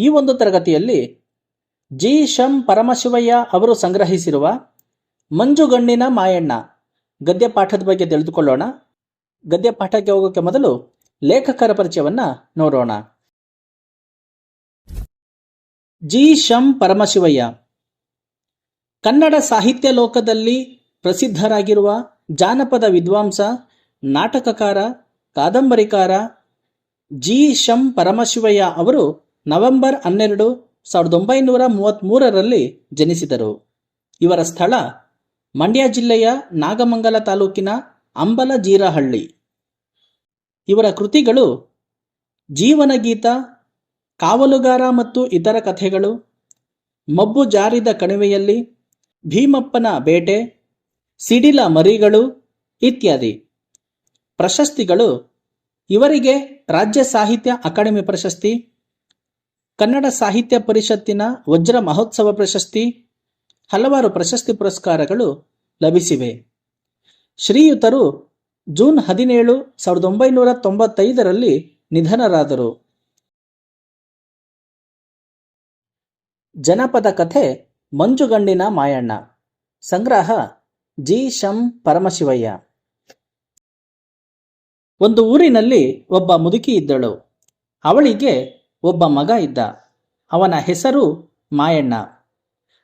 ಈ ಒಂದು ತರಗತಿಯಲ್ಲಿ ಜಿ ಶಂ ಪರಮಶಿವಯ್ಯ ಅವರು ಸಂಗ್ರಹಿಸಿರುವ ಮಂಜುಗಣ್ಣಿನ ಮಾಯಣ್ಣ. ಗದ್ಯ ಪಾಠದ ಬಗ್ಗೆ ತಿಳಿದುಕೊಳ್ಳೋಣ. ಗದ್ಯ ಪಾಠಕ್ಕೆ ಹೋಗೋಕೆ ಮೊದಲು ಲೇಖಕರ ಪರಿಚಯವನ್ನ ನೋಡೋಣ. ಜಿ ಶಂ ಪರಮಶಿವಯ್ಯ. ಕನ್ನಡ ಸಾಹಿತ್ಯ ಲೋಕದಲ್ಲಿ ಪ್ರಸಿದ್ಧರಾಗಿರುವ ಜಾನಪದ ವಿದ್ವಾಂಸ, ನಾಟಕಕಾರ, ಕಾದಂಬರಿಕಾರ ಜಿ ಶಂ ಪರಮಶಿವಯ್ಯ ಅವರು ನವೆಂಬರ್ ಹನ್ನೆರಡು ಸಾವಿರದ ಒಂಬೈನೂರ ಮೂವತ್ತ್ಮೂರರಲ್ಲಿ ಜನಿಸಿದರು. ಇವರ ಸ್ಥಳ ಮಂಡ್ಯ ಜಿಲ್ಲೆಯ ನಾಗಮಂಗಲ ತಾಲೂಕಿನ ಅಂಬಲಜೀರಹಳ್ಳಿ. ಇವರ ಕೃತಿಗಳು ಜೀವನಗೀತ, ಕಾವಲುಗಾರ ಮತ್ತು ಇತರ ಕಥೆಗಳು, ಮಬ್ಬು ಜಾರಿದ ಕಣಿವೆಯಲ್ಲಿ, ಭೀಮಪ್ಪನ ಬೇಟೆ, ಸಿಡಿಲ ಮರಿಗಳು ಇತ್ಯಾದಿ. ಪ್ರಶಸ್ತಿಗಳು ಇವರಿಗೆ ರಾಜ್ಯ ಸಾಹಿತ್ಯ ಅಕಾಡೆಮಿ ಪ್ರಶಸ್ತಿ ಕನ್ನಡ ಸಾಹಿತ್ಯ ಪರಿಷತ್ತಿನ ವಜ್ರ ಮಹೋತ್ಸವ ಪ್ರಶಸ್ತಿ, ಹಲವಾರು ಪ್ರಶಸ್ತಿ ಪುರಸ್ಕಾರಗಳು ಲಭಿಸಿವೆ. ಶ್ರೀಯುತರು ಜೂನ್ ಹದಿನೇಳು ಸಾವಿರದ ಒಂಬೈನೂರ ತೊಂಬತ್ತೈದರಲ್ಲಿ ನಿಧನರಾದರು. ಜನಪದ ಕಥೆ ಮಂಜುಗಂಡಿನ ಮಾಯಣ್ಣ. ಸಂಗ್ರಹ ಜಿ. ಶಂ. ಪರಮಶಿವಯ್ಯ. ಒಂದು ಊರಿನಲ್ಲಿ ಒಬ್ಬ ಮುದುಕಿ ಇದ್ದಳು. ಅವಳಿಗೆ ಒಬ್ಬ ಮಗ ಇದ್ದ. ಅವನ ಹೆಸರು ಮಾಯಣ್ಣ.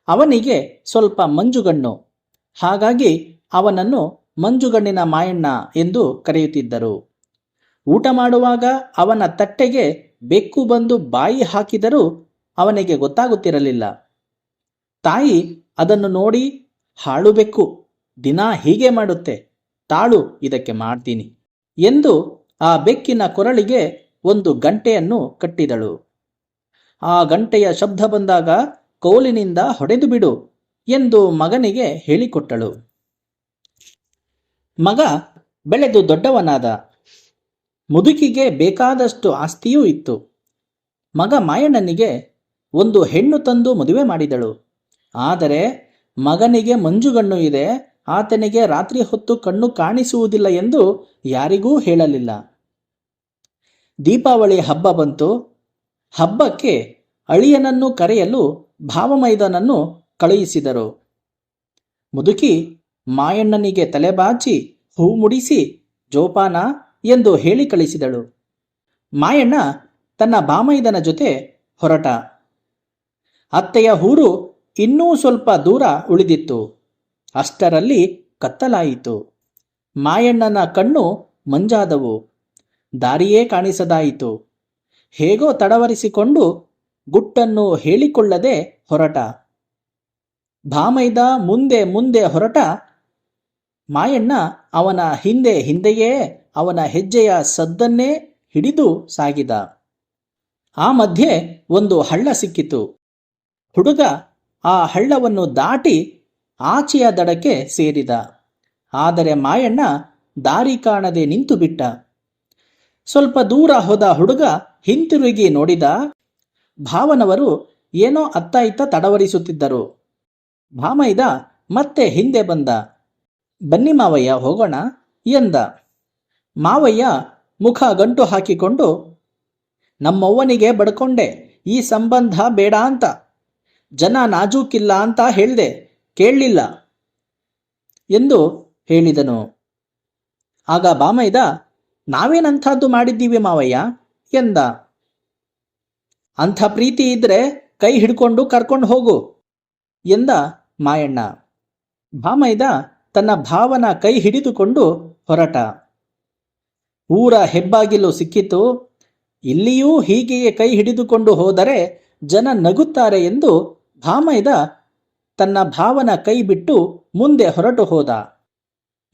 ಅವನಿಗೆ ಸ್ವಲ್ಪ ಮಂಜುಗಣ್ಣು. ಹಾಗಾಗಿ ಅವನನ್ನು ಮಂಜುಗಣ್ಣಿನ ಮಾಯಣ್ಣ ಎಂದು ಕರೆಯುತ್ತಿದ್ದರು. ಊಟ ಮಾಡುವಾಗ ಅವನ ತಟ್ಟೆಗೆ ಬೆಕ್ಕು ಬಂದು ಬಾಯಿ ಹಾಕಿದರೂ ಅವನಿಗೆ ಗೊತ್ತಾಗುತ್ತಿರಲಿಲ್ಲ. ತಾಯಿ ಅದನ್ನು ನೋಡಿ, ಹಾಳು ಬೆಕ್ಕು, ದಿನ ಹೀಗೆ ಮಾಡುತ್ತೆ, ತಾಳು ಇದಕ್ಕೆ ಮಾಡ್ತೀನಿ ಎಂದು ಆ ಬೆಕ್ಕಿನ ಕೊರಳಿಗೆ ಒಂದು ಗಂಟೆಯನ್ನು ಕಟ್ಟಿದಳು. ಆ ಗಂಟೆಯ ಶಬ್ದ ಬಂದಾಗ ಕೋಲಿನಿಂದ ಹೊಡೆದು ಬಿಡು ಎಂದು ಮಗನಿಗೆ ಹೇಳಿಕೊಟ್ಟಳು. ಮಗ, ಬೆಳೆದು ದೊಡ್ಡವನಾದ. ಮುದುಕಿಗೆ ಬೇಕಾದಷ್ಟು ಆಸ್ತಿಯೂ ಇತ್ತು. ಮಗ ಮಾಯಣ್ಣನಿಗೆ ಒಂದು ಹೆಣ್ಣು ತಂದು ಮದುವೆ ಮಾಡಿದಳು. ಆದರೆ ಮಗನಿಗೆ ಮಂಜುಗಣ್ಣು ಇದೆ, ಆತನಿಗೆ ರಾತ್ರಿ ಹೊತ್ತು ಕಣ್ಣು ಕಾಣಿಸುವುದಿಲ್ಲ ಎಂದು ಯಾರಿಗೂ ಹೇಳಲಿಲ್ಲ. ದೀಪಾವಳಿ ಹಬ್ಬ ಬಂತು. ಹಬ್ಬಕ್ಕೆ ಅಳಿಯನನ್ನು ಕರೆಯಲು ಭಾವಮೈದನನ್ನು ಕಳುಹಿಸಿದರು. ಮುದುಕಿ ಮಾಯಣ್ಣನಿಗೆ ತಲೆಬಾಚಿ ಹೂ ಮುಡಿಸಿ, ಜೋಪಾನ ಎಂದು ಹೇಳಿ ಕಳಿಸಿದಳು. ಮಾಯಣ್ಣ ತನ್ನ ಬಾಮೈದನ ಜೊತೆ ಹೊರಟ. ಅತ್ತೆಯ ಊರು ಇನ್ನೂ ಸ್ವಲ್ಪ ದೂರ ಉಳಿದಿತ್ತು. ಅಷ್ಟರಲ್ಲಿ ಕತ್ತಲಾಯಿತು. ಮಾಯಣ್ಣನ ಕಣ್ಣು ಮಂಜಾದವು. ದಾರಿಯೇ ಕಾಣಿಸದಾಯಿತು. ಹೇಗೋ ತಡವರಿಸಿಕೊಂಡು ಗುಟ್ಟನ್ನು ಹೇಳಿಕೊಳ್ಳದೆ ಹೊರಟ. ಭಾಮೈದ ಮುಂದೆ ಮುಂದೆ ಹೊರಟ. ಮಾಯಣ್ಣ ಅವನ ಹಿಂದೆ ಹಿಂದೆಯೇ ಅವನ ಹೆಜ್ಜೆಯ ಸದ್ದನ್ನೇ ಹಿಡಿದು ಸಾಗಿದ. ಆ ಮಧ್ಯೆ ಒಂದು ಹಳ್ಳ ಸಿಕ್ಕಿತು. ಹುಡುಗ ಆ ಹಳ್ಳವನ್ನು ದಾಟಿ ಆಚೆಯ ದಡಕ್ಕೆ ಸೇರಿದ. ಆದರೆ ಮಾಯಣ್ಣ ದಾರಿ ಕಾಣದೆ ನಿಂತು ಬಿಟ್ಟ ಸ್ವಲ್ಪ ದೂರ ಹೋದ ಹುಡುಗ ಹಿಂತಿರುಗಿ ನೋಡಿದ ಭಾವನವರು ಏನೋ ಅತ್ತ ಇತ್ತ ತಡವರಿಸುತ್ತಿದ್ದರು. ಭಾಮೈದ ಮತ್ತೆ ಹಿಂದೆ ಬಂದ. ಬನ್ನಿ ಮಾವಯ್ಯ, ಹೋಗೋಣ ಎಂದ. ಮಾವಯ್ಯ ಮುಖ ಗಂಟು ಹಾಕಿಕೊಂಡು, ನಮ್ಮವ್ವನಿಗೆ ಬಡ್ಕೊಂಡೆ, ಈ ಸಂಬಂಧ ಬೇಡ ಅಂತ. ಜನ ನಾಜೂಕಿಲ್ಲ ಅಂತ ಹೇಳ್ದೆ, ಕೇಳಲಿಲ್ಲ ಎಂದು ಹೇಳಿದನು. ಆಗ ಬಾಮೈದ ನಾವೇನಂಥದ್ದು ಮಾಡಿದ್ದೀವಿ ಮಾವಯ್ಯ? ಎಂದ. ಅಂಥ ಪ್ರೀತಿ ಇದ್ರೆ ಕೈ ಹಿಡ್ಕೊಂಡು ಕರ್ಕೊಂಡು ಹೋಗು, ಎಂದ ಮಾಯಣ್ಣ. ಭಾಮೈದ ತನ್ನ ಭಾವನ ಕೈ ಹಿಡಿದುಕೊಂಡು ಹೊರಟ. ಊರ ಹೆಬ್ಬಾಗಿಲು ಸಿಕ್ಕಿತು. ಇಲ್ಲಿಯೂ ಹೀಗೆಯೇ ಕೈ ಹಿಡಿದುಕೊಂಡು ಹೋದರೆ ಜನ ನಗುತ್ತಾರೆ ಎಂದು ಭಾಮೈದ ತನ್ನ ಭಾವನ ಕೈ ಬಿಟ್ಟು ಮುಂದೆ ಹೊರಟು ಹೋದ.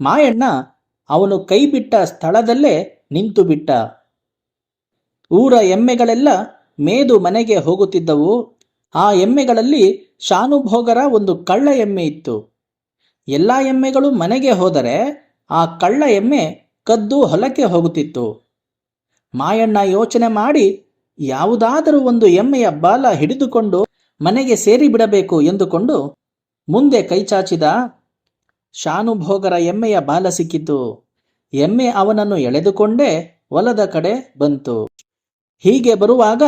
ಮಾಯಣ್ಣ ಅವನು ಕೈ ಬಿಟ್ಟ ಸ್ಥಳದಲ್ಲೇ ನಿಂತು ಬಿಟ್ಟ. ಊರ ಎಮ್ಮೆಗಳೆಲ್ಲ ಮೇದು ಮನೆಗೆ ಹೋಗುತ್ತಿದ್ದವು. ಆ ಎಮ್ಮೆಗಳಲ್ಲಿ ಶಾನುಭೋಗರ ಒಂದು ಕಳ್ಳ ಎಮ್ಮೆ ಇತ್ತು. ಎಲ್ಲ ಎಮ್ಮೆಗಳು ಮನೆಗೆ ಹೋದರೆ ಆ ಕಳ್ಳ ಎಮ್ಮೆ ಕದ್ದು ಹೊಲಕ್ಕೆ ಹೋಗುತ್ತಿತ್ತು. ಮಾಯಣ್ಣ ಯೋಚನೆ ಮಾಡಿ, ಯಾವುದಾದರೂ ಒಂದು ಎಮ್ಮೆಯ ಬಾಲ ಹಿಡಿದುಕೊಂಡು ಮನೆಗೆ ಸೇರಿಬಿಡಬೇಕು ಎಂದುಕೊಂಡು ಮುಂದೆ ಕೈಚಾಚಿದ ಶಾನುಭೋಗರ ಎಮ್ಮೆಯ ಬಾಲ ಸಿಕ್ಕಿತು. ಎಮ್ಮೆ ಅವನನ್ನು ಎಳೆದುಕೊಂಡೇ ಹೊಲದ ಕಡೆ ಬಂತು. ಹೀಗೆ ಬರುವಾಗ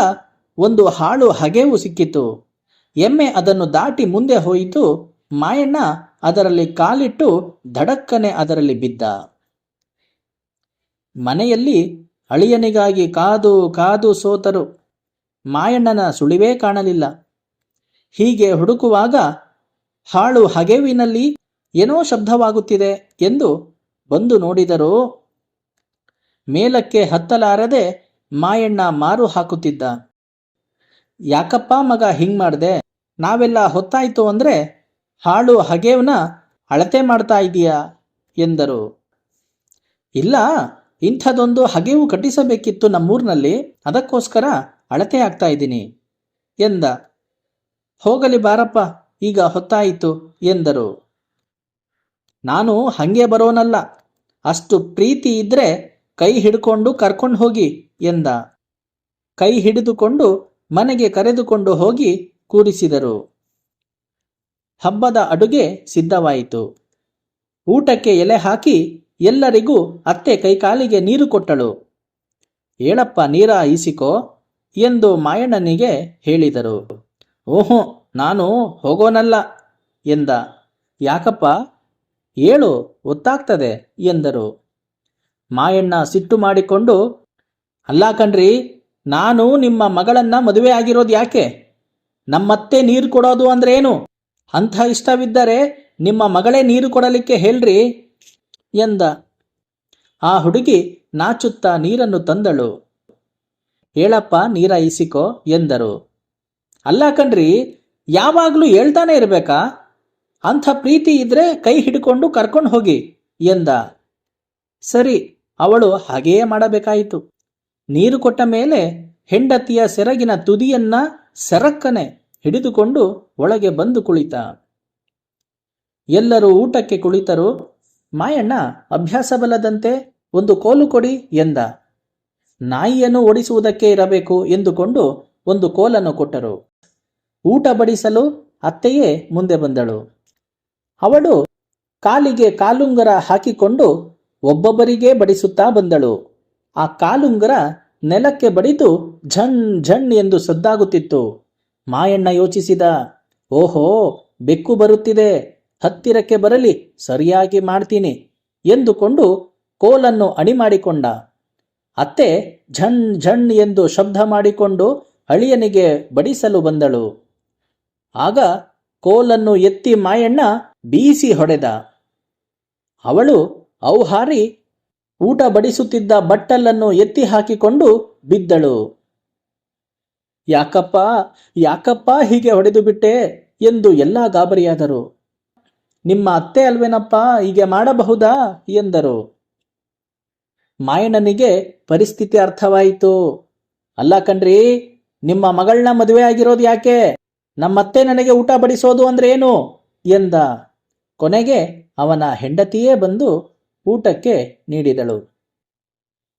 ಒಂದು ಹಾಳು ಹಗೆವು ಸಿಕ್ಕಿತು. ಎಮ್ಮೆ ಅದನ್ನು ದಾಟಿ ಮುಂದೆ ಹೋಯಿತು. ಮಾಯಣ್ಣ ಅದರಲ್ಲಿ ಕಾಲಿಟ್ಟು ಧಡಕ್ಕನೆ ಅದರಲ್ಲಿ ಬಿದ್ದ. ಮನೆಯಲ್ಲಿ ಅಳಿಯನಿಗಾಗಿ ಕಾದು ಕಾದು ಸೋತರು. ಮಾಯಣ್ಣನ ಸುಳಿವೇ ಕಾಣಲಿಲ್ಲ. ಹೀಗೆ ಹುಡುಕುವಾಗ ಹಾಳು ಹಗೆವಿನಲ್ಲಿ ಏನೋ ಶಬ್ದವಾಗುತ್ತಿದೆ ಎಂದು ಬಂದು ನೋಡಿದರು ಮೇಲಕ್ಕೆ ಹತ್ತಲಾರದೆ ಮಾಯಣ್ಣ ಮಾರು ಹಾಕುತ್ತಿದ್ದ. ಯಾಕಪ್ಪ ಮಗ ಹಿಂಗ್ ಮಾಡ್ದೆ? ನಾವೆಲ್ಲ ಹೊತ್ತಾಯ್ತು ಅಂದ್ರೆ ಹಾಳು ಹಗೆವ್ನ ಅಳತೆ ಮಾಡ್ತಾ ಇದೀಯಾ ಎಂದರು. ಇಲ್ಲ, ಇಂಥದೊಂದು ಹಗೆವು ಕಟ್ಟಿಸಬೇಕಿತ್ತು ನಮ್ಮೂರಿನಲ್ಲಿ, ಅದಕ್ಕೋಸ್ಕರ ಅಳತೆ ಆಗ್ತಾ ಇದ್ದೀನಿ, ಎಂದ. ಹೋಗಲಿ ಬಾರಪ್ಪ, ಈಗ ಹೊತ್ತಾಯಿತು, ಎಂದರು. ನಾನು ಹಂಗೆ ಬರೋನಲ್ಲ. ಅಷ್ಟು ಪ್ರೀತಿ ಇದ್ರೆ ಕೈ ಹಿಡ್ಕೊಂಡು ಕರ್ಕೊಂಡು ಹೋಗಿ ಎಂದ. ಕೈ ಹಿಡಿದುಕೊಂಡು ಮನೆಗೆ ಕರೆದುಕೊಂಡು ಹೋಗಿ ಕೂರಿಸಿದರು. ಹಬ್ಬದ ಅಡುಗೆ ಸಿದ್ಧವಾಯಿತು. ಊಟಕ್ಕೆ ಎಲೆ ಹಾಕಿ ಎಲ್ಲರಿಗೂ ಅತ್ತೆ ಕೈಕಾಲಿಗೆ ನೀರು ಕೊಟ್ಟಳು. ಏಳಪ್ಪ ನೀರ ಈಸಿಕೋ ಎಂದು ಮಾಯಣ್ಣನಿಗೆ ಹೇಳಿದರು. ಓಹೋ, ನಾನು ಹೋಗೋನಲ್ಲ ಎಂದ. ಯಾಕಪ್ಪ? ಏಳು ಒತ್ತಾಗ್ತದೆ ಎಂದರು. ಮಾಯಣ್ಣ ಸಿಟ್ಟು ಮಾಡಿಕೊಂಡು, ಅಲ್ಲ ಕಣ್ರಿ, ನಾನು ನಿಮ್ಮ ಮಗಳನ್ನ ಮದುವೆ ಆಗಿರೋದು ಯಾಕೆ? ನಮ್ಮತ್ತೆ ನೀರು ಕೊಡೋದು ಅಂದ್ರೆ ಏನು ಅಂಥ ಇಷ್ಟವಿದ್ದರೆ ನಿಮ್ಮ ಮಗಳೇ ನೀರು ಕೊಡಲಿಕ್ಕೆ ಹೇಳ್ರಿ ಎಂದ. ಆ ಹುಡುಗಿ ನಾಚುತ್ತಾ ನೀರನ್ನು ತಂದಳು. ಹೇಳಪ್ಪ, ನೀರ ಇಸಿಕೋ ಎಂದರು. ಅಲ್ಲ ಕಣ್ರಿ, ಯಾವಾಗಲೂ ಹೇಳ್ತಾನೆ ಇರಬೇಕಾ? ಅಂಥ ಪ್ರೀತಿ ಇದ್ರೆ ಕೈ ಹಿಡ್ಕೊಂಡು ಕರ್ಕೊಂಡು ಹೋಗಿ ಎಂದ. ಸರಿ, ಅವಳು ಹಾಗೆಯೇ ಮಾಡಬೇಕಾಯಿತು. ನೀರು ಕೊಟ್ಟ ಮೇಲೆ ಹೆಂಡತಿಯ ಸೆರಗಿನ ತುದಿಯನ್ನ ಸೆರಕ್ಕನೆ ಹಿಡಿದುಕೊಂಡು ಒಳಗೆ ಬಂದು ಕುಳಿತ. ಎಲ್ಲರೂ ಊಟಕ್ಕೆ ಕುಳಿತರು. ಮಾಯಣ್ಣ, ಅಭ್ಯಾಸ ಬಲದಂತೆ ಒಂದು ಕೋಲು ಕೊಡಿ ಎಂದ. ನಾಯಿಯನ್ನು ಓಡಿಸುವುದಕ್ಕೆ ಇರಬೇಕು ಎಂದುಕೊಂಡು ಒಂದು ಕೋಲನ್ನು ಕೊಟ್ಟರು. ಊಟ ಬಡಿಸಲು ಅತ್ತೆಯೇ ಮುಂದೆ ಬಂದಳು. ಅವಳು ಕಾಲಿಗೆ ಕಾಲುಂಗರ ಹಾಕಿಕೊಂಡು ಒಬ್ಬೊಬ್ಬರಿಗೆ ಬಡಿಸುತ್ತಾ ಬಂದಳು. ಆ ಕಾಲುಂಗರ ನೆಲಕ್ಕೆ ಬಡಿದು ಝಣ್ ಝಣ್ ಎಂದು ಸದ್ದಾಗುತ್ತಿತ್ತು. ಮಾಯಣ್ಣ ಯೋಚಿಸಿದ, ಓಹೋ, ಬೆಕ್ಕು ಬರುತ್ತಿದೆ. ಹತ್ತಿರಕ್ಕೆ ಬರಲಿ, ಸರಿಯಾಗಿ ಮಾಡ್ತೀನಿ ಎಂದುಕೊಂಡು ಕೋಲನ್ನು ಅಣಿ ಮಾಡಿಕೊಂಡ ಅತ್ತೆ ಝಣ್ ಝಣ್ ಎಂದು ಶಬ್ದ ಮಾಡಿಕೊಂಡು ಅಳಿಯನಿಗೆ ಬಡಿಸಲು ಬಂದಳು. ಆಗ ಕೋಲನ್ನು ಎತ್ತಿ ಮಾಯಣ್ಣ ಬೀಸಿ ಹೊಡೆದ. ಅವಳು ಔಹಾರಿ ಊಟ ಬಡಿಸುತ್ತಿದ್ದ ಬಟ್ಟಲನ್ನು ಎತ್ತಿ ಹಾಕಿಕೊಂಡು ಬಿದ್ದಳು. ಯಾಕಪ್ಪ ಯಾಕಪ್ಪ ಹೀಗೆ ಹೊಡೆದು ಬಿಟ್ಟೆ ಎಂದು ಎಲ್ಲ ಗಾಬರಿಯಾದರು. ನಿಮ್ಮ ಅತ್ತೆ ಅಲ್ವೇನಪ್ಪ ಹೀಗೆ ಮಾಡಬಹುದಾ ಎಂದರು. ಮಾಯಣ್ಣನಿಗೆ ಪರಿಸ್ಥಿತಿ ಅರ್ಥವಾಯಿತು. ಅಲ್ಲ ಕಣ್ರಿ, ನಿಮ್ಮ ಮಗಳನ್ನ ಮದುವೆ ಆಗಿರೋದು ಯಾಕೆ? ನಮ್ಮತ್ತೆ ನನಗೆ ಊಟ ಬಡಿಸೋದು ಅಂದ್ರೆ ಏನು? ಎಂದ. ಕೊನೆಗೆ ಅವನ ಹೆಂಡತಿಯೇ ಬಂದು ಊಟಕ್ಕೆ ನೀಡಿದಳು.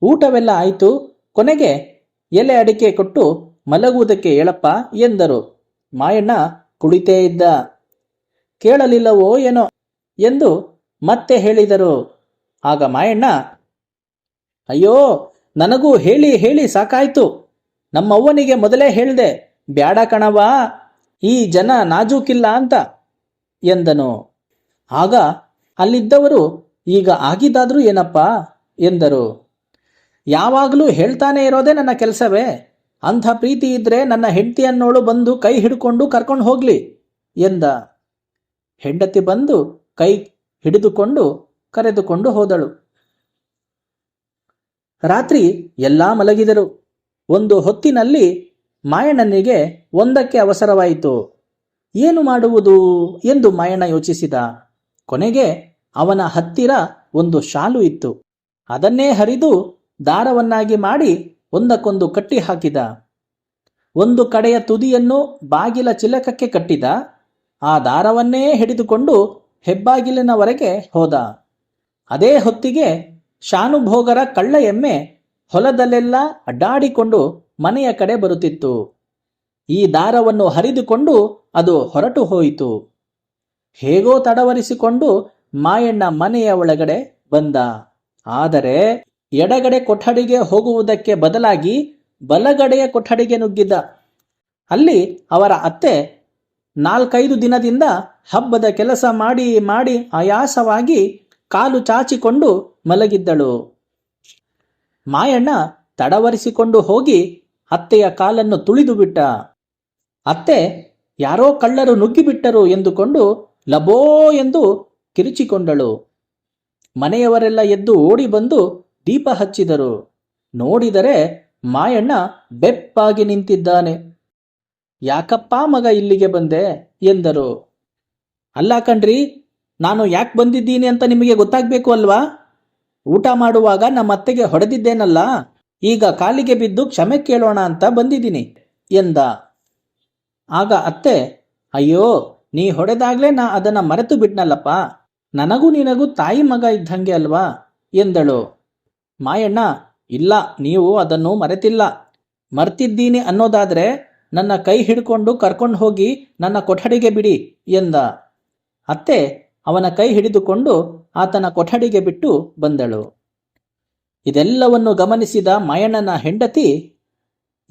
ಊಟವೆಲ್ಲ ಆಯಿತು, ಕೊನೆಗೆ ಎಲೆ ಅಡಿಕೆ ಕೊಟ್ಟು ಮಲಗುವುದಕ್ಕೆ ಹೇಳಪ್ಪ ಎಂದರು. ಮಾಯಣ್ಣ ಕುಳಿತೇ ಇದ್ದ. ಕೇಳಲಿಲ್ಲವೋ ಏನೋ ಎಂದು ಮತ್ತೆ ಹೇಳಿದರು. ಆಗ ಮಾಯಣ್ಣ, ಅಯ್ಯೋ, ನನಗೂ ಹೇಳಿ ಹೇಳಿ ಸಾಕಾಯ್ತು. ನಮ್ಮವ್ವನಿಗೆ ಮೊದಲೇ ಹೇಳ್ದೆ, ಬ್ಯಾಡ ಕಣವಾ ಈ ಜನ ನಾಜೂಕಿಲ್ಲ ಅಂತ ಎಂದನು. ಆಗ ಅಲ್ಲಿದ್ದವರು, ಈಗ ಆಗಿದ್ದಾದರೂ ಏನಪ್ಪ? ಎಂದರು. ಯಾವಾಗಲೂ ಹೇಳ್ತಾನೆ ಇರೋದೇ ನನ್ನ ಕೆಲಸವೇ. ಅಂಥ ಪ್ರೀತಿ ಇದ್ರೆ ನನ್ನ ಹೆಂಡತಿಯನ್ನೋಳು ಬಂದು ಕೈ ಹಿಡ್ಕೊಂಡು ಕರ್ಕೊಂಡು ಹೋಗ್ಲಿ ಎಂದ. ಹೆಂಡತಿ ಬಂದು ಕೈ ಹಿಡಿದುಕೊಂಡು ಕರೆದುಕೊಂಡು ಹೋದಳು. ರಾತ್ರಿ ಎಲ್ಲಾ ಮಲಗಿದರು. ಒಂದು ಹೊತ್ತಿನಲ್ಲಿ ಮಾಯಣ್ಣನಿಗೆ ಒಂದಕ್ಕೆ ಅವಸರವಾಯಿತು. ಏನು ಮಾಡುವುದು? ಎಂದು ಮಾಯಣ್ಣ ಯೋಚಿಸಿದ. ಕೊನೆಗೆ ಅವನ ಹತ್ತಿರ ಒಂದು ಶಾಲು ಇತ್ತು. ಅದನ್ನೇ ಹರಿದು ದಾರವನ್ನಾಗಿ ಮಾಡಿ ಒಂದಕ್ಕೊಂದು ಕಟ್ಟಿ ಹಾಕಿದ. ಒಂದು ಕಡೆಯ ತುದಿಯನ್ನು ಬಾಗಿಲ ಚಿಲಕಕ್ಕೆ ಕಟ್ಟಿದ. ಆ ದಾರವನ್ನೇ ಹಿಡಿದುಕೊಂಡು ಹೆಬ್ಬಾಗಿಲಿನವರೆಗೆ ಹೋದ. ಅದೇ ಹೊತ್ತಿಗೆ ಶಾನುಭೋಗರ ಕಳ್ಳ ಎಮ್ಮೆ ಹೊಲದಲ್ಲೆಲ್ಲ ಅಡ್ಡಾಡಿಕೊಂಡು ಮನೆಯ ಕಡೆ ಬರುತ್ತಿತ್ತು. ಈ ದಾರವನ್ನು ಹರಿದುಕೊಂಡು ಅದು ಹೊರಟು ಹೋಯಿತು. ಹೇಗೋ ತಡವರಿಸಿಕೊಂಡು ಮಾಯಣ್ಣ ಮನೆಯ ಒಳಗಡೆ ಬಂದ. ಆದರೆ ಎಡಗಡೆ ಕೊಠಡಿಗೆ ಹೋಗುವುದಕ್ಕೆ ಬದಲಾಗಿ ಬಲಗಡೆಯ ಕೊಠಡಿಗೆ ನುಗ್ಗಿದ್ದ. ಅಲ್ಲಿ ಅವರ ಅತ್ತೆ ನಾಲ್ಕೈದು ದಿನದಿಂದ ಹಬ್ಬದ ಕೆಲಸ ಮಾಡಿ ಮಾಡಿ ಆಯಾಸವಾಗಿ ಕಾಲು ಚಾಚಿಕೊಂಡು ಮಲಗಿದ್ದಳು. ಮಾಯಣ್ಣ ತಡವರಿಸಿಕೊಂಡು ಹೋಗಿ ಅತ್ತೆಯ ಕಾಲನ್ನು ತುಳಿದು ಬಿಟ್ಟ ಅತ್ತೆ ಯಾರೋ ಕಳ್ಳರು ನುಗ್ಗಿಬಿಟ್ಟರು ಎಂದುಕೊಂಡು ಲಬೋ ಎಂದು ಕಿರಿಚಿಕೊಂಡಳು. ಮನೆಯವರೆಲ್ಲ ಎದ್ದು ಓಡಿ ಬಂದು ದೀಪ ಹಚ್ಚಿದರು. ನೋಡಿದರೆ ಮಾಯಣ್ಣ ಬೆಪ್ಪಾಗಿ ನಿಂತಿದ್ದಾನೆ. ಯಾಕಪ್ಪ ಮಗ ಇಲ್ಲಿಗೆ ಬಂದೆ? ಎಂದರು. ಅಲ್ಲ ಕಣ್ರಿ, ನಾನು ಯಾಕೆ ಬಂದಿದ್ದೀನಿ ಅಂತ ನಿಮಗೆ ಗೊತ್ತಾಗಬೇಕು ಅಲ್ವಾ? ಊಟ ಮಾಡುವಾಗ ನಮ್ಮ ಅತ್ತೆಗೆ ಹೊಡೆದಿದ್ದೇನಲ್ಲ, ಈಗ ಕಾಲಿಗೆ ಬಿದ್ದು ಕ್ಷಮೆ ಕೇಳೋಣ ಅಂತ ಬಂದಿದ್ದೀನಿ, ಎಂದ. ಆಗ ಅತ್ತೆ, ಅಯ್ಯೋ ನೀ ಹೊಡೆದಾಗ್ಲೇ ನಾ ಅದನ್ನ ಮರೆತು ಬಿಟ್ನಲ್ಲಪ್ಪ. ನನಗೂ ನಿನಗೂ ತಾಯಿ ಮಗ ಇದ್ದಂಗೆ ಅಲ್ವಾ? ಎಂದಳು. ಮಾಯಣ್ಣ, ಇಲ್ಲ, ನೀವು ಅದನ್ನು ಮರೆತಿಲ್ಲ. ಮರ್ತಿದ್ದೀನಿ ಅನ್ನೋದಾದ್ರೆ ನನ್ನ ಕೈ ಹಿಡ್ಕೊಂಡು ಕರ್ಕೊಂಡು ಹೋಗಿ ನನ್ನ ಕೊಠಡಿಗೆ ಬಿಡಿ, ಎಂದ. ಅತ್ತೆ, ಅವನ ಕೈ ಹಿಡಿದುಕೊಂಡು ಆತನ ಕೊಠಡಿಗೆ ಬಿಟ್ಟು ಬಂದಳು. ಇದೆಲ್ಲವನ್ನು ಗಮನಿಸಿದ ಮಾಯಣ್ಣನ ಹೆಂಡತಿ,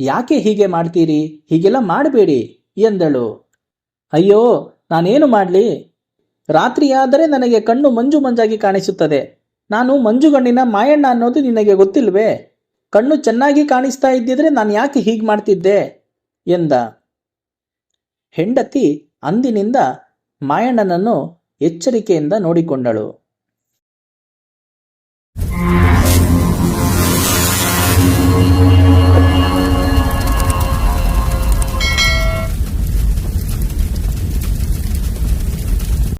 ಯಾಕೆ ಹೀಗೆ ಮಾಡ್ತೀರಿ? ಹೀಗೆಲ್ಲ ಮಾಡಬೇಡಿ, ಎಂದಳು. ಅಯ್ಯೋ ನಾನೇನು ಮಾಡಲಿ? ರಾತ್ರಿಯಾದರೆ ನನಗೆ ಕಣ್ಣು ಮಂಜು ಮಂಜಾಗಿ ಕಾಣಿಸುತ್ತದೆ. ನಾನು ಮಂಜುಗಣ್ಣಿನ ಮಾಯಣ್ಣ ಅನ್ನೋದು ನಿನಗೆ ಗೊತ್ತಿಲ್ವೇ? ಕಣ್ಣು ಚೆನ್ನಾಗಿ ಕಾಣಿಸ್ತಾ ಇದ್ದಿದ್ರೆ ನಾನು ಯಾಕೆ ಹೀಗೆ ಮಾಡ್ತಿದ್ದೆ? ಎಂದ. ಹೆಂಡತಿ ಅಂದಿನಿಂದ ಮಾಯಣ್ಣನನ್ನು ಎಚ್ಚರಿಕೆಯಿಂದ ನೋಡಿಕೊಂಡಳು.